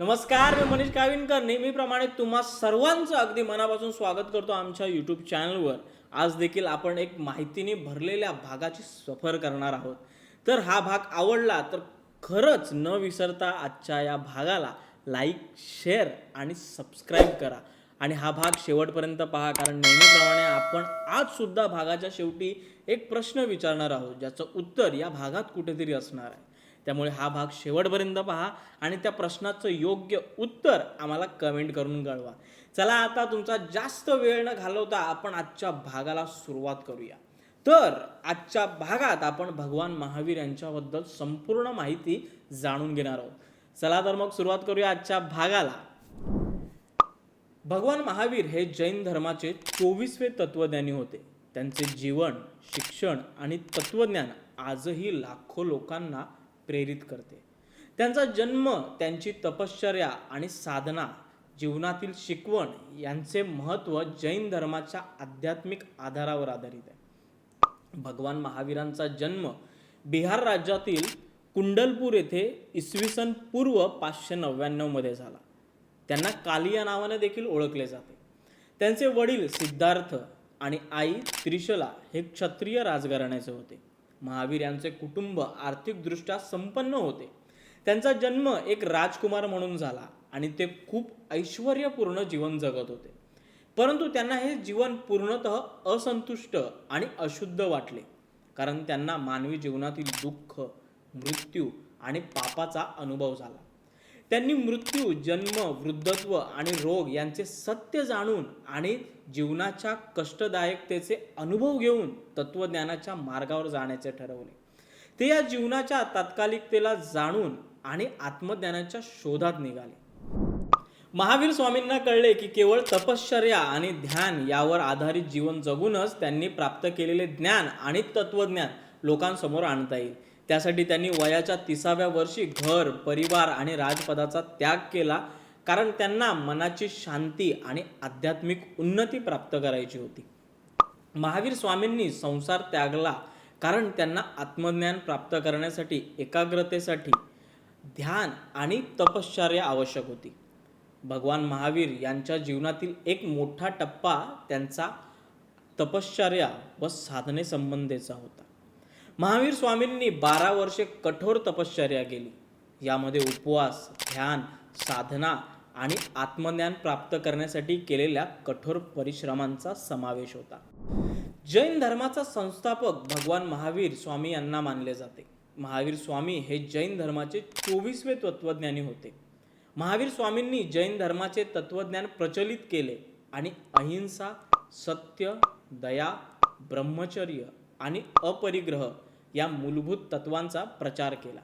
नमस्कार मी मनीष काविनकर नेहमीप्रमाणे तुम्हा सर्वांचं अगदी मनापासून स्वागत करतो आमच्या यूट्यूब चॅनलवर आज देखील आपण एक माहितीने भरलेल्या भागाची सफर करणार आहोत. तर हा भाग आवडला तर खरंच न विसरता आजच्या या भागाला लाईक शेअर आणि सबस्क्राईब करा. आणि हा भाग शेवटपर्यंत पहा कारण नेहमीप्रमाणे आपण आज सुद्धा भागाच्या शेवटी एक प्रश्न विचारणार आहोत ज्याचं उत्तर या भागात कुठेतरी असणार आहे. त्यामुळे हा भाग शेवटपर्यंत पहा आणि त्या प्रश्नाचं योग्य उत्तर आम्हाला कमेंट करून कळवा. चला आता तुमचा जास्त वेळ न घालवता आपण आजच्या भागाला सुरुवात करूया. तर आजच्या भागात आपण भगवान महावीर यांच्याबद्दल संपूर्ण माहिती जाणून घेणार आहोत. चला तर मग सुरुवात करूया आजच्या भागाला. भगवान महावीर हे जैन धर्माचे चोवीसवे तत्वज्ञानी होते. त्यांचे जीवन शिक्षण आणि तत्वज्ञान आजही लाखो लोकांना प्रेरित करते. त्यांचा जन्म त्यांची तपश्चर्या आणि साधना जीवनातील शिकवण यांचे महत्त्व जैन धर्माच्या आध्यात्मिक आधारावर आधारित आहे. भगवान महावीरांचा जन्म बिहार राज्यातील कुंडलपूर येथे इसवी सन पूर्व पाचशे नव्याण्णवमध्ये झाला. त्यांना काली या नावाने देखील ओळखले जाते. त्यांचे वडील सिद्धार्थ आणि आई त्रिशला हे क्षत्रिय राजघराण्याचे होते. महावीर यांचे कुटुंब आर्थिकदृष्ट्या संपन्न होते. त्यांचा जन्म एक राजकुमार म्हणून झाला आणि ते खूप ऐश्वर्यपूर्ण जीवन जगत होते. परंतु त्यांना हे जीवन पूर्णतः असंतुष्ट आणि अशुद्ध वाटले. कारण त्यांना मानवी जीवनातील दुःख मृत्यू आणि पापाचा अनुभव झाला. त्यांनी मृत्यू जन्म वृद्धत्व आणि रोग यांचे सत्य जाणून आणि जीवनाच्या कष्टदायकतेचे अनुभव घेऊन तत्वज्ञानाच्या मार्गावर जाण्याचे ठरवले. ते या जीवनाच्या तात्कालिकतेला जाणून आणि आत्मज्ञानाच्या शोधात निघाले. महावीर स्वामींना कळले की केवळ तपश्चर्या आणि ध्यान यावर आधारित जीवन जगूनच त्यांनी प्राप्त केलेले ज्ञान आणि तत्वज्ञान लोकांसमोर आणता येईल. त्यासाठी त्यांनी वयाच्या तिसाव्या वर्षी घर परिवार आणि राजपदाचा त्याग केला. कारण त्यांना मनाची शांती आणि आध्यात्मिक उन्नती प्राप्त करायची होती. महावीर स्वामींनी संसार त्यागला. कारण त्यांना आत्मज्ञान प्राप्त करण्यासाठी एकाग्रतेसाठी ध्यान आणि तपश्चर्या आवश्यक होती. भगवान महावीर यांच्या जीवनातील एक मोठा टप्पा त्यांचा तपश्चर्या व साधने संबंधीचा होता. महावीर स्वामींनी बारा वर्षे कठोर तपश्चर्या केली. यामध्ये उपवास ध्यान साधना आणि आत्मज्ञान प्राप्त करण्यासाठी केलेल्या कठोर परिश्रमांचा समावेश होता. जैन धर्माचा संस्थापक भगवान महावीर स्वामी यांना मानले जाते. महावीर स्वामी हे जैन धर्माचे चोवीसवे तत्वज्ञानी होते. महावीर स्वामींनी जैन धर्माचे तत्वज्ञान प्रचलित केले आणि अहिंसा सत्य दया ब्रह्मचर्य आणि अपरिग्रह या मूलभूत तत्वांचा प्रचार केला.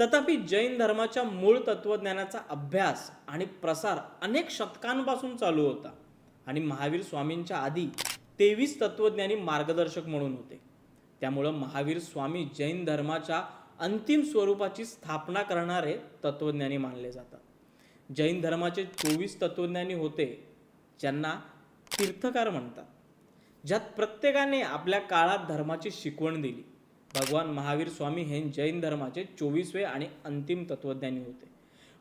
तथापि जैन धर्माच्या मूळ तत्वज्ञानाचा अभ्यास आणि प्रसार अनेक शतकांपासून चालू होता आणि महावीर स्वामींच्या आधी तेवीस तत्वज्ञानी मार्गदर्शक म्हणून होते. त्यामुळं महावीर स्वामी जैन धर्माच्या अंतिम स्वरूपाची स्थापना करणारे तत्वज्ञानी मानले जातात. जैन धर्माचे चोवीस तत्वज्ञानी होते ज्यांना तीर्थकार म्हणतात. ज्यात प्रत्येकाने आपल्या काळात धर्माची शिकवण दिली. भगवान महावीर स्वामी हे जैन धर्माचे चोवीसवे आणि अंतिम तत्वज्ञानी होते.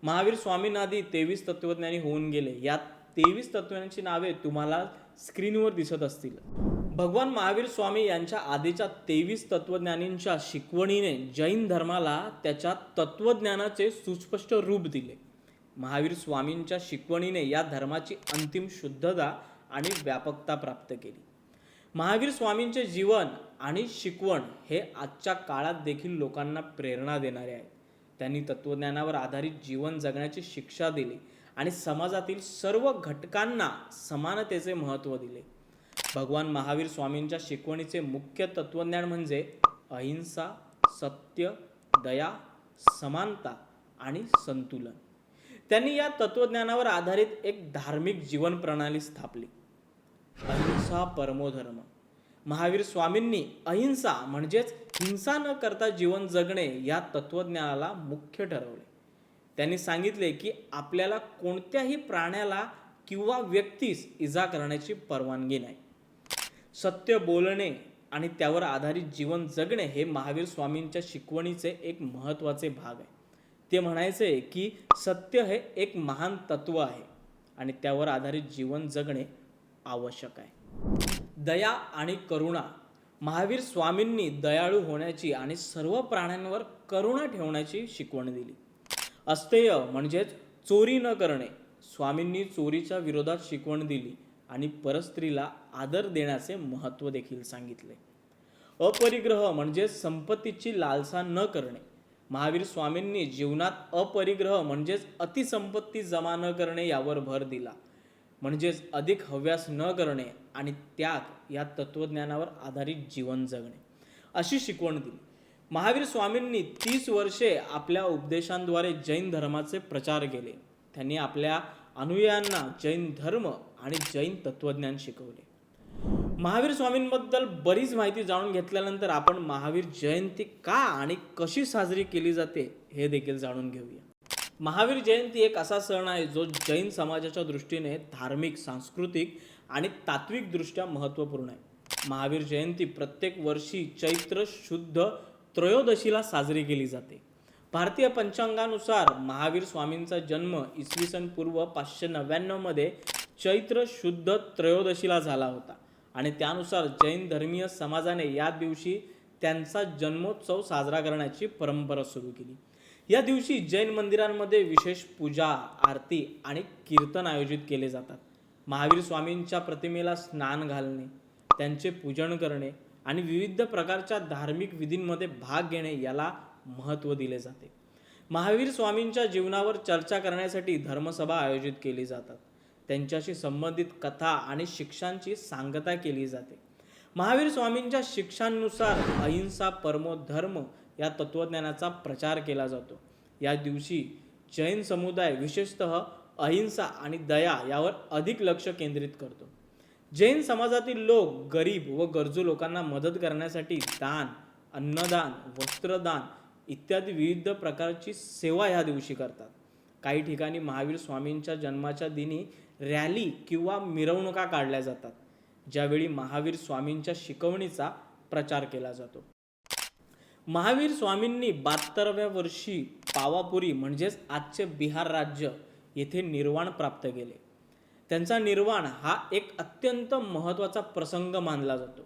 महावीर स्वामींआधी तेवीस तत्वज्ञानी होऊन गेले. यात तेवीस तत्वज्ञांची नावे तुम्हाला स्क्रीनवर दिसत असतील. भगवान महावीर स्वामी यांच्या आधीच्या तेवीस तत्वज्ञानींच्या शिकवणीने जैन धर्माला त्याच्या तत्वज्ञानाचे सुस्पष्ट रूप दिले. महावीर स्वामींच्या शिकवणीने या धर्माची अंतिम शुद्धता आणि व्यापकता प्राप्त केली. महावीर स्वामींचे जीवन आणि शिकवण हे आजच्या काळात देखील लोकांना प्रेरणा देणारे आहे त्यांनी तत्त्वज्ञानावर आधारित जीवन जगण्याची शिक्षा दिली आणि समाजातील सर्व घटकांना समानतेचे महत्त्व दिले. भगवान महावीर स्वामींच्या शिकवणीचे मुख्य तत्त्वज्ञान म्हणजे अहिंसा सत्य दया समानता आणि संतुलन. त्यांनी या तत्त्वज्ञानावर आधारित एक धार्मिक जीवन प्रणाली स्थापली. अहिंसा परमोधर्म महावीर स्वामींनी अहिंसा म्हणजेच हिंसा न करता जीवन जगणे या तत्वज्ञानाला मुख्य ठरवले. त्यांनी सांगितले की आपल्याला कोणत्याही प्राण्याला किंवा व्यक्तीस इजा करण्याची परवानगी नाही. सत्य बोलणे आणि त्यावर आधारित जीवन जगणे हे महावीर स्वामींच्या शिकवणीचे एक महत्त्वाचे भाग आहे. ते म्हणायचे की सत्य हे एक महान तत्व आहे आणि त्यावर आधारित जीवन जगणे आवश्यक आहे. दया आणि करुणा. महावीर स्वामींनी दयाळू होण्याची आणि सर्व प्राण्यांवर करुणा ठेवण्याची शिकवण दिली. अस्तेय म्हणजेच चोरी न करणे. स्वामींनी चोरीच्या विरोधात शिकवण दिली आणि परस्त्रीला आदर देण्याचे महत्त्व देखील सांगितले. अपरिग्रह म्हणजे संपत्तीची लालसा न करणे. महावीर स्वामींनी जीवनात अपरिग्रह म्हणजेच अतिसंपत्ती जमा न करणे यावर भर दिला. म्हणजेच अधिक हव्यास न करणे आणि त्याग या तत्वज्ञानावर आधारित जीवन जगणे. अशी शिकवण दिली. महावीर स्वामींनी तीस वर्षे आपल्या उपदेशांद्वारे जैन धर्माचे प्रचार केले. त्यांनी आपल्या अनुयायांना जैन धर्म आणि जैन तत्वज्ञान शिकवले. महावीर स्वामींबद्दल बरीच माहिती जाणून घेतल्यानंतर आपण महावीर जयंती का आणि कशी साजरी केली जाते हे देखील जाणून घेऊया. महावीर जयंती एक असा सण आहे जो जैन समाजाच्या दृष्टीने धार्मिक सांस्कृतिक आणि तात्विकदृष्ट्या महत्त्वपूर्ण आहे. महावीर जयंती प्रत्येक वर्षी चैत्र शुद्ध त्रयोदशीला साजरी केली जाते. भारतीय पंचांगानुसार महावीर स्वामींचा जन्म इसवी सन पूर्व पाचशे नव्याण्णवमध्ये चैत्र शुद्ध त्रयोदशीला झाला होता आणि त्यानुसार जैन धर्मीय समाजाने या दिवशी त्यांचा जन्मोत्सव साजरा करण्याची परंपरा सुरू केली. या दिवशी जैन मंदिरांमध्ये विशेष पूजा आरती आणि कीर्तन आयोजित केले जातात. महावीर स्वामींच्या प्रतिमेला स्नान घालणे त्यांचे पूजन करणे आणि विविध प्रकारच्या धार्मिक विधींमध्ये भाग घेणे याला महत्त्व दिले जाते. महावीर स्वामींच्या जीवनावर चर्चा करण्यासाठी धर्मसभा आयोजित केली जातात. त्यांच्याशी संबंधित कथा आणि शिक्षांची सांगता केली जाते. महावीर स्वामींच्या शिक्षांनुसार अहिंसा परमो धर्म या तत्त्वज्ञानाचा प्रचार केला जातो. या दिवशी जैन समुदाय विशेषतः अहिंसा आणि दया यावर अधिक लक्ष केंद्रित करतो. जैन समाजातील लोक गरीब व गरजू लोकांना मदत करण्यासाठी दान अन्नदान वस्त्रदान इत्यादी विविध प्रकारची सेवा ह्या दिवशी करतात. काही ठिकाणी महावीर स्वामींच्या जन्माच्या दिनी रॅली किंवा मिरवणुका काढल्या जातात. ज्यावेळी महावीर स्वामींच्या शिकवणीचा प्रचार केला जातो. महावीर स्वामींनी बहात्तराव्या वर्षी पावापुरी म्हणजेच आजचे बिहार राज्य येथे निर्वाण प्राप्त केले. त्यांचा निर्वाण हा एक अत्यंत महत्त्वाचा प्रसंग मानला जातो.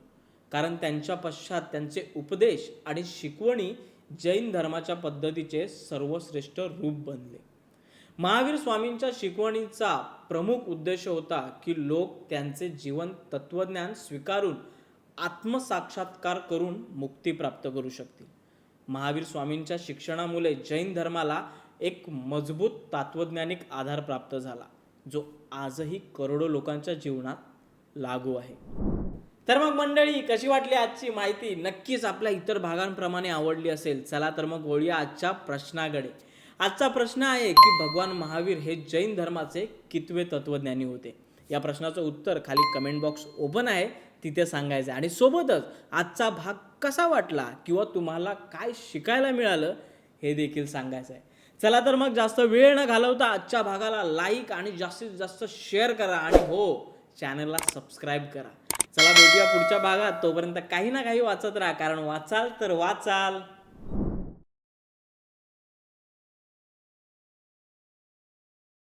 कारण त्यांच्या पश्चात त्यांचे उपदेश आणि शिकवणी जैन धर्माच्या पद्धतीचे सर्वश्रेष्ठ रूप बनले. महावीर स्वामींच्या शिकवणीचा प्रमुख उद्देश होता की लोक त्यांचे जीवन तत्वज्ञान स्वीकारून आत्मसाक्षात्कार करून मुक्ती प्राप्त करू शकतील. महावीर स्वामींच्या शिक्षणामुळे जैन धर्माला एक मजबूत तात्वज्ञानिक आधार प्राप्त झाला जो आजही करोडो लोकांच्या जीवनात लागू आहे. तर मग मंडळी कशी वाटली आजची माहिती? नक्कीच आपल्या इतर भागांप्रमाणे आवडली असेल. चला तर मग वळूया आजच्या प्रश्नाकडे. आजचा प्रश्न आहे की भगवान महावीर हे जैन धर्माचे कितवे तत्वज्ञानी होते? या प्रश्नाचं उत्तर खाली कमेंट बॉक्स ओपन आहे तिथे सांगायचं आहे. आणि सोबतच आजचा भाग कसा वाटला किंवा तुम्हाला काय शिकायला मिळालं हे देखील सांगायचं आहे. चला तर मग जास्त वेळ न घालवता आजच्या भागाला लाईक आणि जास्तीत जास्त शेअर करा आणि हो चॅनलला सबस्क्राईब करा. चला भेटूया पुढच्या भागात. तोपर्यंत काही ना काही वाचत राहा कारण वाचाल तर वाचाल.